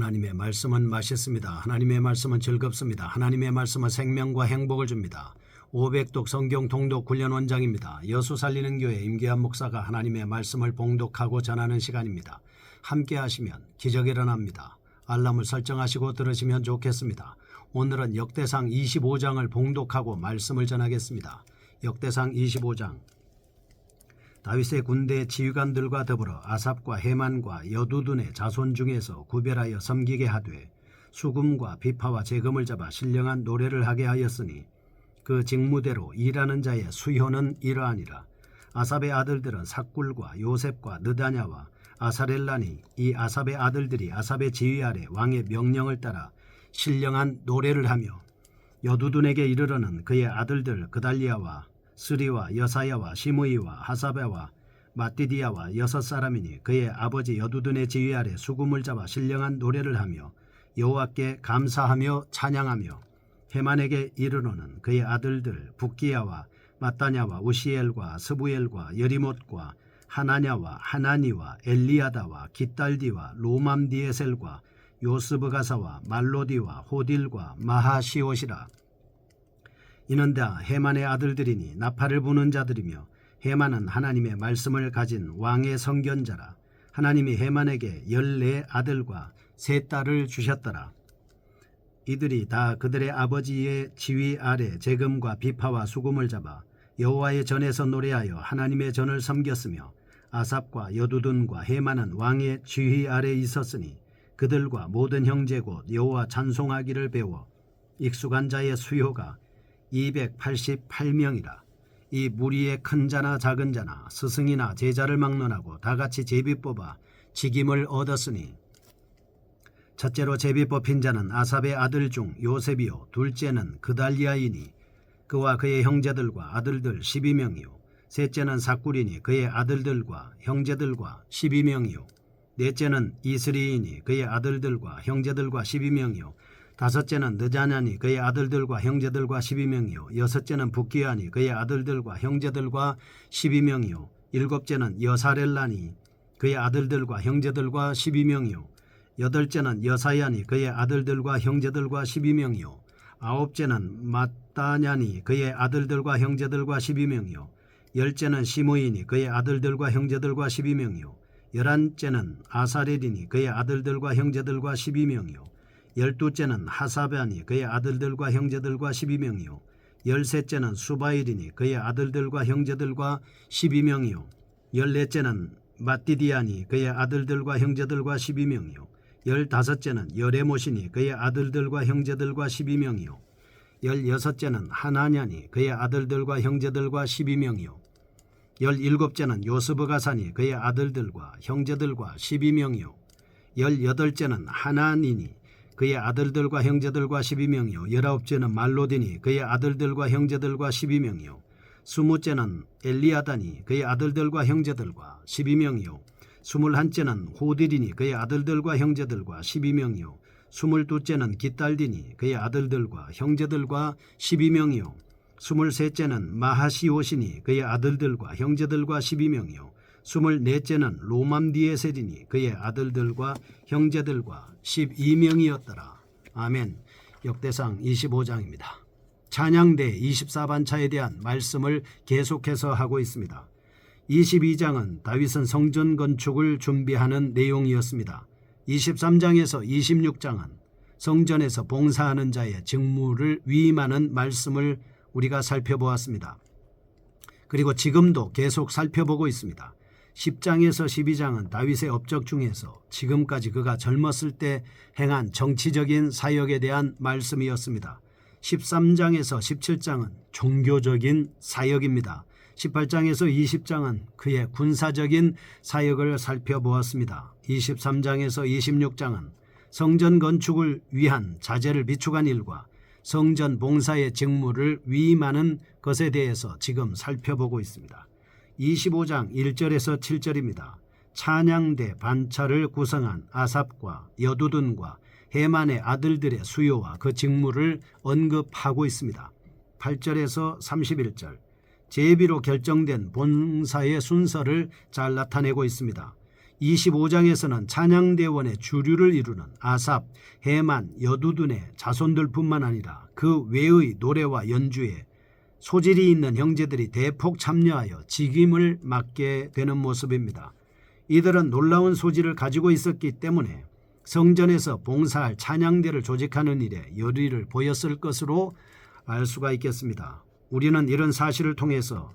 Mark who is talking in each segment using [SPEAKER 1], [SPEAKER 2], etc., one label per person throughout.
[SPEAKER 1] 하나님의 말씀은 맛있습니다. 하나님의 말씀은 즐겁습니다. 하나님의 말씀은 생명과 행복을 줍니다. 500독 성경 통독 훈련 원장입니다. 여수 살리는 교회 임기한 목사가 하나님의 말씀을 봉독하고 전하는 시간입니다. 함께 하시면 기적이 일어납니다. 알람을 설정하시고 들으시면 좋겠습니다. 오늘은 역대상 25장을 봉독하고 말씀을 전하겠습니다. 역대상 25장 다윗의 군대 지휘관들과 더불어 아삽과 해만과 여두둔의 자손 중에서 구별하여 섬기게 하되 수금과 비파와 재금을 잡아 신령한 노래를 하게 하였으니 그 직무대로 일하는 자의 수효는 이러하니라. 아삽의 아들들은 삭굴과 요셉과 느다냐와 아사렐라니 이 아삽의 아들들이 아삽의 지휘 아래 왕의 명령을 따라 신령한 노래를 하며 여두둔에게 이르러는 그의 아들들 그달리아와 스리와 여사야와 시므이와 하사베와 마띠디아와 여섯 사람이니 그의 아버지 여두둔의 지휘 아래 수금을 잡아 신령한 노래를 하며 여호와께 감사하며 찬양하며 헤만에게 이르러는 그의 아들들 북기야와 마따냐와 우시엘과 스부엘과 여리못과 하나냐와 하나니와 엘리야다와 기딸디와 로맘디에셀과 요스브가사와 말로디와 호딜과 마하시옷이라 이는 다 해만의 아들들이니 나팔을 부는 자들이며 해만은 하나님의 말씀을 가진 왕의 성견자라. 하나님이 해만에게 열네 아들과 세 딸을 주셨더라. 이들이 다 그들의 아버지의 지휘 아래 재금과 비파와 수금을 잡아 여호와의 전에서 노래하여 하나님의 전을 섬겼으며 아삽과 여두둔과 해만은 왕의 지휘 아래 있었으니 그들과 모든 형제고 여호와 찬송하기를 배워 익숙한 자의 수요가 288명이라 이 무리의 큰 자나 작은 자나 스승이나 제자를 막론하고 다 같이 제비 뽑아 직임을 얻었으니. 첫째로 제비 뽑힌 자는 아삽의 아들 중 요셉이요. 둘째는 그달리아이니 그와 그의 형제들과 아들들 12명이요. 셋째는 사꾸리니 그의 아들들과 형제들과 12명이요. 넷째는 이스리이니 그의 아들들과 형제들과 12명이요 다섯째는 느자냐니 그의 아들들과 형제들과 12명이요. 여섯째는 북기아니 그의 아들들과 형제들과 12명이요. 일곱째는 여사렐라니 그의 아들들과 형제들과 12명이요. 여덟째는 여사야니 그의 아들들과 형제들과 12명이요. 아홉째는 마따냐니 그의 아들들과 형제들과 12명이요. 열째는 시므이니 그의 아들들과 형제들과 12명이요. 열한째는 아사렐이니 그의 아들들과 형제들과 12명이요 열두째는 하사베아니 그의 아들들과 형제들과 12명이요. 열셋째는 수바일이니 그의 아들들과 형제들과 12명이요. 열넷째는 마띠디아니 그의 아들들과 형제들과 12명이요. 열다섯째는 여레모시니 그의 아들들과 형제들과 12명이요. 열여섯째는 하나냐니 그의 아들들과 형제들과 12명이요. 열일곱째는 요스브가사니 그의 아들들과 형제들과 12명이요. 열여덟째는 하나니니 그의 아들들과 형제들과 12명이요. 열아홉째는 말로디니 그의 아들들과 형제들과 12명이요. 스무째는 엘리아다니 그의 아들들과 형제들과 12명이요. 스물한째는 호딜이니 그의 아들들과 형제들과 12명이요. 스물두째는 기딸디니 그의 아들들과 형제들과 12명이요. 스물셋째는 마하시오시니 그의 아들들과 형제들과 12명이요 스물넷째는 로맘디에셀이니 그의 아들들과 형제들과 12명이었더라. 아멘. 역대상 25장입니다. 찬양대 24반차에 대한 말씀을 계속해서 하고 있습니다. 22장은 다윗은 성전 건축을 준비하는 내용이었습니다. 23장에서 26장은 성전에서 봉사하는 자의 직무를 위임하는 말씀을 우리가 살펴보았습니다. 그리고 지금도 계속 살펴보고 있습니다. 10장에서 12장은 다윗의 업적 중에서 지금까지 그가 젊었을 때 행한 정치적인 사역에 대한 말씀이었습니다. 13장에서 17장은 종교적인 사역입니다. 18장에서 20장은 그의 군사적인 사역을 살펴보았습니다. 23장에서 26장은 성전 건축을 위한 자재를 비축한 일과 성전 봉사의 직무를 위임하는 것에 대해서 지금 살펴보고 있습니다. 25장 1절에서 7절입니다. 찬양대 반차를 구성한 아삽과 여두둔과 해만의 아들들의 수요와 그 직무를 언급하고 있습니다. 8절에서 31절 제비로 결정된 본사의 순서를 잘 나타내고 있습니다. 25장에서는 찬양대원의 주류를 이루는 아삽, 해만, 여두둔의 자손들뿐만 아니라 그 외의 노래와 연주에 소질이 있는 형제들이 대폭 참여하여 직임을 맡게 되는 모습입니다. 이들은 놀라운 소질을 가지고 있었기 때문에 성전에서 봉사할 찬양대를 조직하는 일에 열의를 보였을 것으로 알 수가 있겠습니다. 우리는 이런 사실을 통해서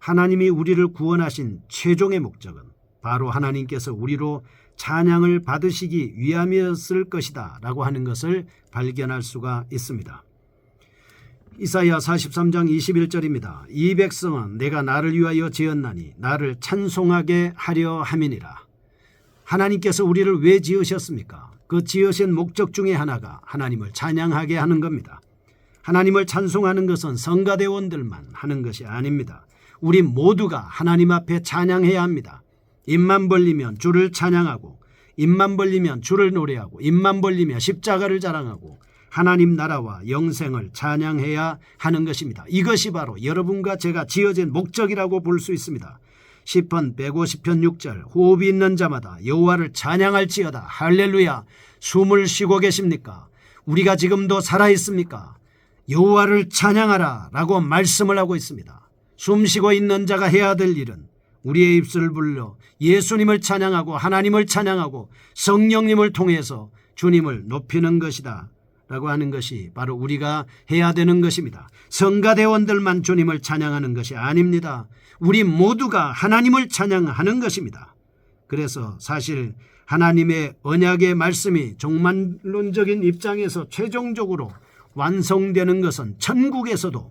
[SPEAKER 1] 하나님이 우리를 구원하신 최종의 목적은 바로 하나님께서 우리로 찬양을 받으시기 위함이었을 것이다 라고 하는 것을 발견할 수가 있습니다. 이사야 43장 21절입니다. 이 백성은 내가 나를 위하여 지었나니 나를 찬송하게 하려 함이니라. 하나님께서 우리를 왜 지으셨습니까? 그 지으신 목적 중에 하나가 하나님을 찬양하게 하는 겁니다. 하나님을 찬송하는 것은 성가대원들만 하는 것이 아닙니다. 우리 모두가 하나님 앞에 찬양해야 합니다. 입만 벌리면 주를 찬양하고 입만 벌리면 주를 노래하고 입만 벌리면 십자가를 자랑하고 하나님 나라와 영생을 찬양해야 하는 것입니다. 이것이 바로 여러분과 제가 지어진 목적이라고 볼 수 있습니다. 10편 150편 6절 호흡이 있는 자마다 여호와를 찬양할지어다 할렐루야 숨을 쉬고 계십니까? 우리가 지금도 살아 있습니까? 여호와를 찬양하라 라고 말씀을 하고 있습니다. 숨 쉬고 있는 자가 해야 될 일은 우리의 입술을 불러 예수님을 찬양하고 하나님을 찬양하고 성령님을 통해서 주님을 높이는 것이다. 라고 하는 것이 바로 우리가 해야 되는 것입니다. 성가대원들만 주님을 찬양하는 것이 아닙니다. 우리 모두가 하나님을 찬양하는 것입니다. 그래서 사실 하나님의 언약의 말씀이 종말론적인 입장에서 최종적으로 완성되는 것은 천국에서도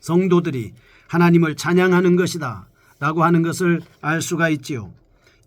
[SPEAKER 1] 성도들이 하나님을 찬양하는 것이다 라고 하는 것을 알 수가 있지요.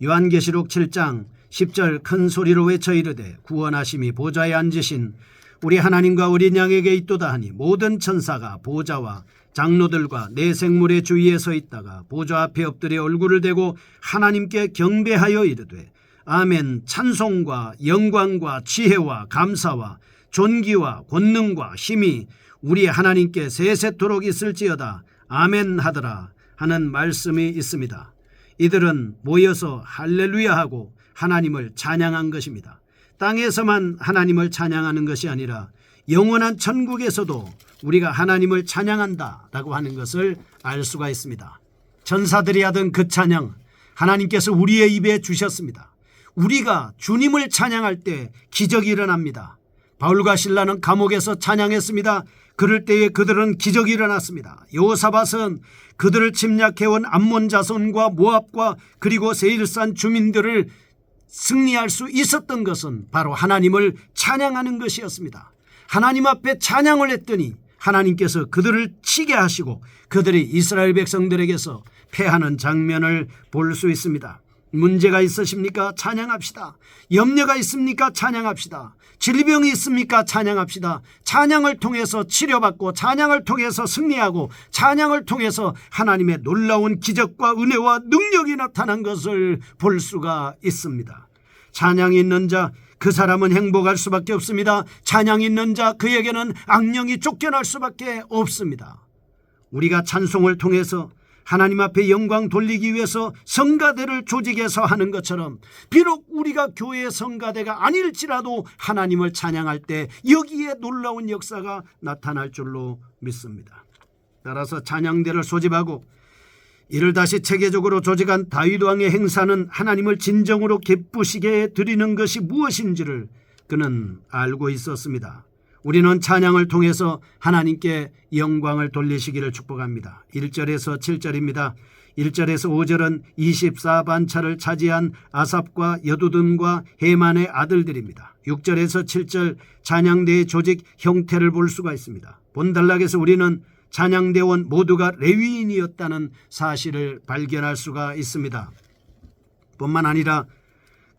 [SPEAKER 1] 요한계시록 7장 10절 큰 소리로 외쳐 이르되 구원하심이 보좌에 앉으신 우리 하나님과 우리 양에게 있도다 하니 모든 천사가 보좌와 장로들과 내 생물의 주위에 서 있다가 보좌 앞에 엎드려 얼굴을 대고 하나님께 경배하여 이르되 아멘 찬송과 영광과 지혜와 감사와 존귀와 권능과 힘이 우리 하나님께 세세토록 있을지어다 아멘 하더라 하는 말씀이 있습니다. 이들은 모여서 할렐루야 하고 하나님을 찬양한 것입니다. 땅에서만 하나님을 찬양하는 것이 아니라 영원한 천국에서도 우리가 하나님을 찬양한다라고 하는 것을 알 수가 있습니다. 천사들이 하던 그 찬양 하나님께서 우리의 입에 주셨습니다. 우리가 주님을 찬양할 때 기적이 일어납니다. 바울과 신라는 감옥에서 찬양했습니다. 그럴 때에 그들은 기적이 일어났습니다. 요사밭은 그들을 침략해온 암몬 자손과 모압과 그리고 세일산 주민들을 승리할 수 있었던 것은 바로 하나님을 찬양하는 것이었습니다. 하나님 앞에 찬양을 했더니 하나님께서 그들을 치게 하시고 그들이 이스라엘 백성들에게서 패하는 장면을 볼 수 있습니다. 문제가 있으십니까? 찬양합시다. 염려가 있습니까? 찬양합시다. 질병이 있습니까? 찬양합시다. 찬양을 통해서 치료받고 찬양을 통해서 승리하고 찬양을 통해서 하나님의 놀라운 기적과 은혜와 능력이 나타난 것을 볼 수가 있습니다. 찬양이 있는 자, 그 사람은 행복할 수밖에 없습니다. 찬양이 있는 자, 그에게는 악령이 쫓겨날 수밖에 없습니다. 우리가 찬송을 통해서 하나님 앞에 영광 돌리기 위해서 성가대를 조직해서 하는 것처럼 비록 우리가 교회 성가대가 아닐지라도 하나님을 찬양할 때 여기에 놀라운 역사가 나타날 줄로 믿습니다. 따라서 찬양대를 소집하고 이를 다시 체계적으로 조직한 다윗 왕의 행사는 하나님을 진정으로 기쁘시게 드리는 것이 무엇인지를 그는 알고 있었습니다. 우리는 찬양을 통해서 하나님께 영광을 돌리시기를 축복합니다. 1절에서 7절입니다. 1절에서 5절은 24반차를 차지한 아삽과 여두둔과 해만의 아들들입니다. 6절에서 7절 찬양대의 조직 형태를 볼 수가 있습니다. 본단락에서 우리는 찬양대원 모두가 레위인이었다는 사실을 발견할 수가 있습니다. 뿐만 아니라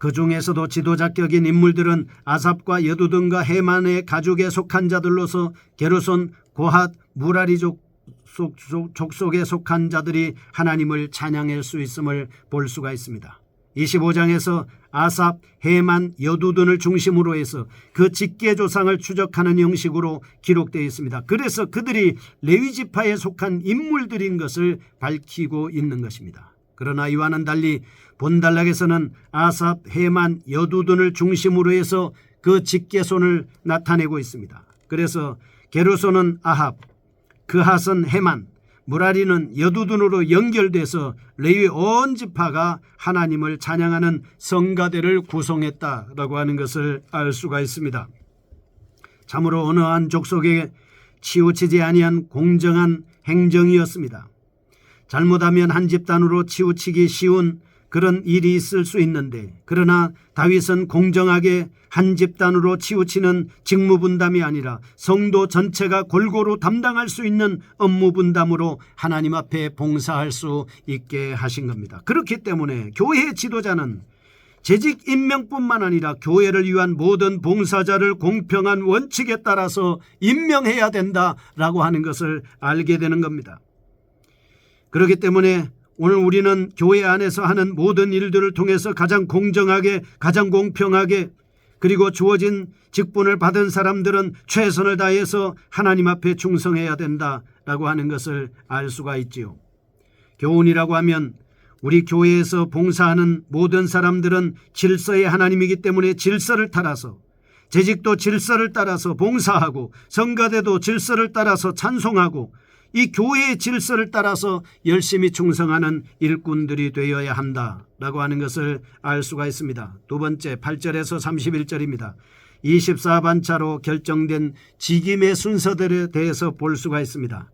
[SPEAKER 1] 그 중에서도 지도자격인 인물들은 아삽과 여두둔과 해만의 가족에 속한 자들로서 게르손, 고핫, 무라리 족속, 족속에 속한 자들이 하나님을 찬양할 수 있음을 볼 수가 있습니다. 25장에서 아삽, 해만, 여두둔을 중심으로 해서 그 직계 조상을 추적하는 형식으로 기록되어 있습니다. 그래서 그들이 레위지파에 속한 인물들인 것을 밝히고 있는 것입니다. 그러나 이와는 달리 본달락에서는 아삽, 해만, 여두둔을 중심으로 해서 그 직계손을 나타내고 있습니다. 그래서 게르손은 아합, 그핫은 해만, 무라리는 여두둔으로 연결돼서 레위 온 지파가 하나님을 찬양하는 성가대를 구성했다라고 하는 것을 알 수가 있습니다. 참으로 어느 한 족속에 치우치지 아니한 공정한 행정이었습니다. 잘못하면 한 집단으로 치우치기 쉬운 그런 일이 있을 수 있는데 그러나 다윗은 공정하게 한 집단으로 치우치는 직무 분담이 아니라 성도 전체가 골고루 담당할 수 있는 업무 분담으로 하나님 앞에 봉사할 수 있게 하신 겁니다. 그렇기 때문에 교회 지도자는 재직 임명뿐만 아니라 교회를 위한 모든 봉사자를 공평한 원칙에 따라서 임명해야 된다라고 하는 것을 알게 되는 겁니다. 그렇기 때문에 오늘 우리는 교회 안에서 하는 모든 일들을 통해서 가장 공정하게 가장 공평하게 그리고 주어진 직분을 받은 사람들은 최선을 다해서 하나님 앞에 충성해야 된다라고 하는 것을 알 수가 있지요. 교훈이라고 하면 우리 교회에서 봉사하는 모든 사람들은 질서의 하나님이기 때문에 질서를 따라서 재직도 질서를 따라서 봉사하고 성가대도 질서를 따라서 찬송하고 이 교회의 질서를 따라서 열심히 충성하는 일꾼들이 되어야 한다라고 하는 것을 알 수가 있습니다. 두 번째 8절에서 31절입니다. 24반차로 결정된 직임의 순서들에 대해서 볼 수가 있습니다.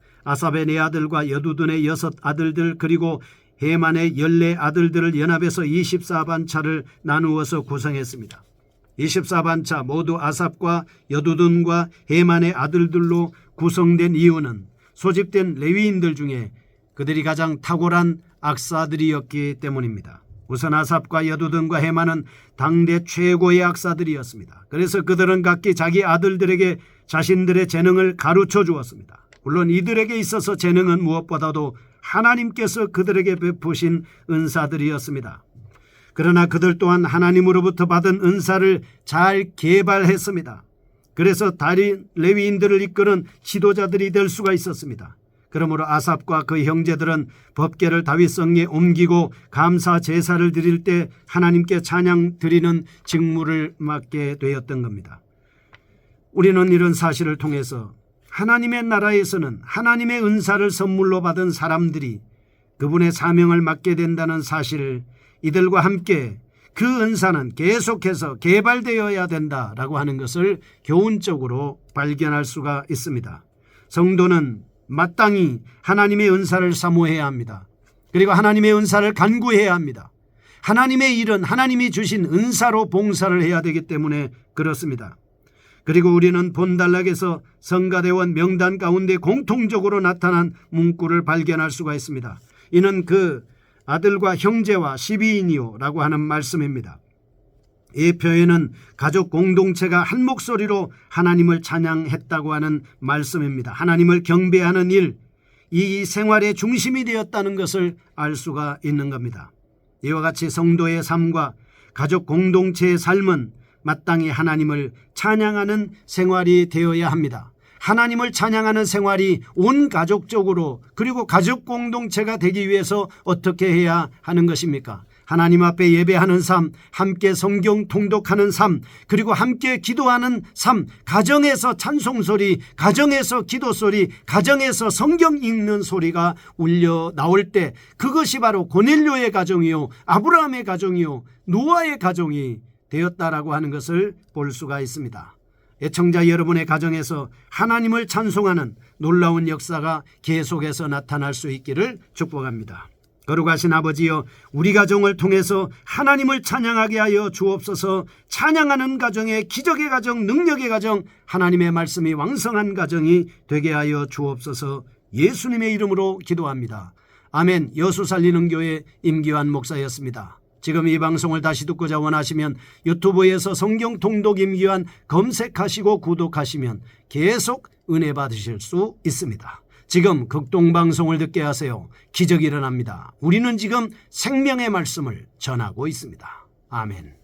[SPEAKER 1] 네 아들과 여두둔의 여섯 아들들 그리고 해만의 열네 아들들을 연합해서 24반차를 나누어서 구성했습니다. 24반차 모두 아삽과 여두둔과 해만의 아들들로 구성된 이유는 소집된 레위인들 중에 그들이 가장 탁월한 악사들이었기 때문입니다. 우선 아삽과 여두둔과 해만은 당대 최고의 악사들이었습니다. 그래서 그들은 각기 자기 아들들에게 자신들의 재능을 가르쳐 주었습니다. 물론 이들에게 있어서 재능은 무엇보다도 하나님께서 그들에게 베푸신 은사들이었습니다. 그러나 그들 또한 하나님으로부터 받은 은사를 잘 개발했습니다. 그래서 다른 레위인들을 이끄는 지도자들이 될 수가 있었습니다. 그러므로 아삽과 그 형제들은 법계를 다윗성에 옮기고 감사 제사를 드릴 때 하나님께 찬양 드리는 직무를 맡게 되었던 겁니다. 우리는 이런 사실을 통해서 하나님의 나라에서는 하나님의 은사를 선물로 받은 사람들이 그분의 사명을 맡게 된다는 사실을 이들과 함께 그 은사는 계속해서 개발되어야 된다라고 하는 것을 교훈적으로 발견할 수가 있습니다. 성도는 마땅히 하나님의 은사를 사모해야 합니다. 그리고 하나님의 은사를 간구해야 합니다. 하나님의 일은 하나님이 주신 은사로 봉사를 해야 되기 때문에 그렇습니다. 그리고 우리는 본단락에서 성가대원 명단 가운데 공통적으로 나타난 문구를 발견할 수가 있습니다. 이는 그 아들과 형제와 시비인이요라고 하는 말씀입니다. 이 표현은 가족 공동체가 한 목소리로 하나님을 찬양했다고 하는 말씀입니다. 하나님을 경배하는 일, 이 생활의 중심이 되었다는 것을 알 수가 있는 겁니다. 이와 같이 성도의 삶과 가족 공동체의 삶은 마땅히 하나님을 찬양하는 생활이 되어야 합니다. 하나님을 찬양하는 생활이 온 가족적으로 그리고 가족 공동체가 되기 위해서 어떻게 해야 하는 것입니까? 하나님 앞에 예배하는 삶, 함께 성경 통독하는 삶, 그리고 함께 기도하는 삶, 가정에서 찬송 소리, 가정에서 기도 소리, 가정에서 성경 읽는 소리가 울려 나올 때 그것이 바로 고넬료의 가정이요, 아브라함의 가정이요, 노아의 가정이 되었다라고 하는 것을 볼 수가 있습니다. 애청자 여러분의 가정에서 하나님을 찬송하는 놀라운 역사가 계속해서 나타날 수 있기를 축복합니다. 거룩하신 아버지여 우리 가정을 통해서 하나님을 찬양하게 하여 주옵소서 찬양하는 가정의 기적의 가정 능력의 가정 하나님의 말씀이 왕성한 가정이 되게 하여 주옵소서 예수님의 이름으로 기도합니다. 아멘 여수 살리는 교회 임기환 목사였습니다. 지금 이 방송을 다시 듣고자 원하시면 유튜브에서 성경 통독 임기환 검색하시고 구독하시면 계속 은혜 받으실 수 있습니다. 지금 극동방송을 듣게 하세요. 기적이 일어납니다. 우리는 지금 생명의 말씀을 전하고 있습니다. 아멘.